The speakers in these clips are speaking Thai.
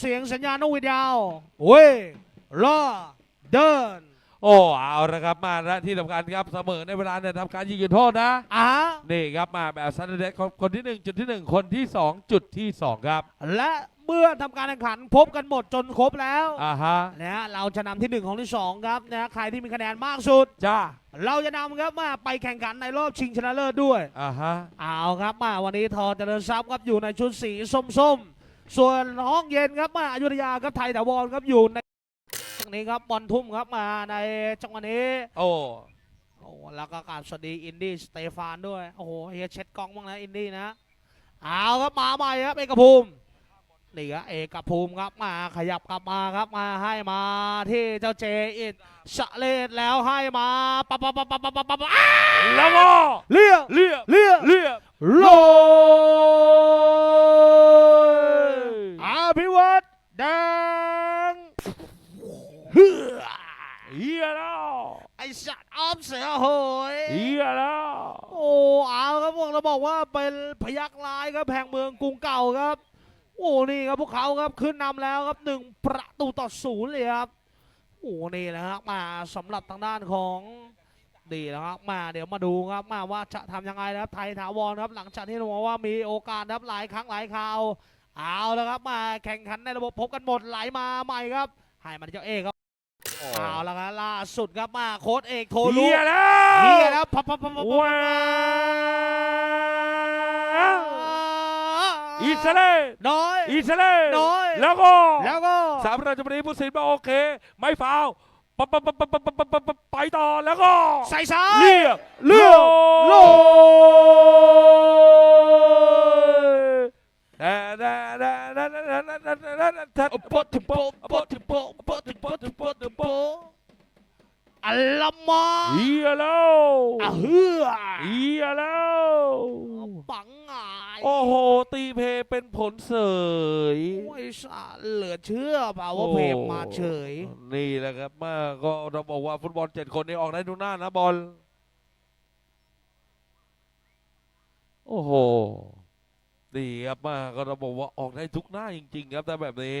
เสียงสัญญาณนกหวีดยาวเว้ยรอเดิน โอ้เอาละครับมาและที่สำคัญครับเสมอในเวลาเนี่ยทำการยิงจุดโทษนะ อ่านี่ครับมาแบบซันเดย์คนที่หนึ่งจุดที่หนึ่งคนที่สองจุดที่สองครับและเมื่อทำการแข่งขันพบกันหมดจนครบแล้วอ่าฮะนะฮะเราจะนำที่หนึ่งของที่สองครับนะฮะใครที่มีคะแนนมากสุด จ้าเราจะนำครับมาไปแข่งขันในรอบชิงชนะเลิศด้วย อ่าฮะ เอาครับมาวันนี้ทอเจริญทรัพย์ครับอยู่ในชุดสีส้มๆ ส่วนห้องเย็นครับมาอยุธยาครับไทยถาวรครับอยู่ในตรงนี้ครับบอลทุ่มครับมาในจังหวะนี้ โอ้โอ้แล้วก็กราบสวัสดีอินดี้สเตฟานด้วย โอ้โหเฮียเช็ดกล้องบ้างนะอินดี้นะเอาครับมาใหม่ครับเอกภูมินี่ครับเอกภูมิครับมาขยับกลับมาครับมาให้มาที่เจ้าเจอินสะเลดแล้วให้มาปั๊บปั๊บปั๊บปั๊บปั๊บปั๊บปั๊บอ้าแล้วก็เลี้ยเรียเลี้ยเรีย เฮือเฮียแล้วไอสัตว์ออมเสือโหยเฮียแล้วโอ้เอาครับพวกเราบอกว่าเป็นพยักลายครับแห่งเมืองกรุงเก่าครับ โอ้นี่ครับพวกเขาครับขึ้นนำแล้วครับหนึ่งประตูต่อศูนย์เลยครับโอ้นี่แหละครับมาสำหรับทางด้านของดีนะครับมาเดี๋ยวมาดูครับมาว่าจะทำยังไงนะครับไทยถาวรครับหลังจากที่เราบอกว่ามีโอกาสครับหลายครั้งหลายคราวเอาแล้วครับมาแข่งขันในระบบพบกันหมดไหลมาใหม่ครับให้มันเจ้าเอกครับ เอาละครับล่าสุดครับมาโค้ดเอกโทลุเฮียแล้วเฮียแล้วพับพับพับพับว้าอิสรเอลน้อยอิสรเอลน้อยแล้วก็แล้วก็สามราชบุรีผู้สินมาโอเค ไม่ฟาวปปปปปั๊บปปปปไปต่อแล้วก็ใส่ซ้ายเรียบเรือโล ลลมอเฮียแล้วอะเฮือเฮียแล้วปังหายโอ้โห ตีเพเป็นผลเสยโอ้ยสะเหลือเชื่อเปล่าว่าเพมมาเฉย นี่แหละครับมาก็เราบอกว่าฟุตบอลเจ็ดคนนี้ออกได้ทุกหน้านะบอล โอ้โห ดีครับมาก็เราบอกว่าออกได้ทุกหน้าจริง ๆ ครับแต่แบบนี้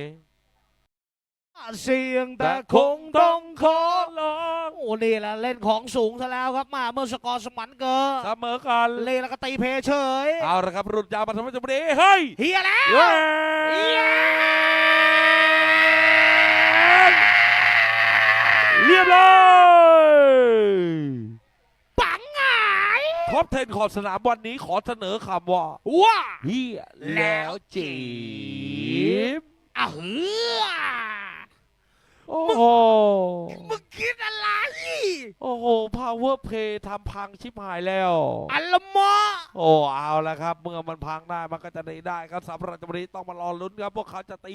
เสียงแต่แต่คคงงต้ต้อองงขขออร้องโอ้นี่แหละเล่นของสูงซะแล้วครับมาเมื่อสกอร์สมันเกอร์เสมอกันเล่นแล้วก็ตีเพเฉยเอาละครับรุ่นยาวมาทำให้จบดีเฮ้ยเฮียแล้วเย้เรียบร้อยปังหายท็อป10ขอบสนามวันนี้ขอเสนอคำว่าว้าเฮียแล้วจีบอะเฮือ โอ้โห มึงคิดอะไร โอ้โห power play ทำพังชิบหายแล้ว อัลลมอโอ้เอาละครับ เมื่อมันพังได้มันก็จะได้ได้ครับสำหรับวันนี้ต้องมารอลุ้นครับพวกเขาจะตี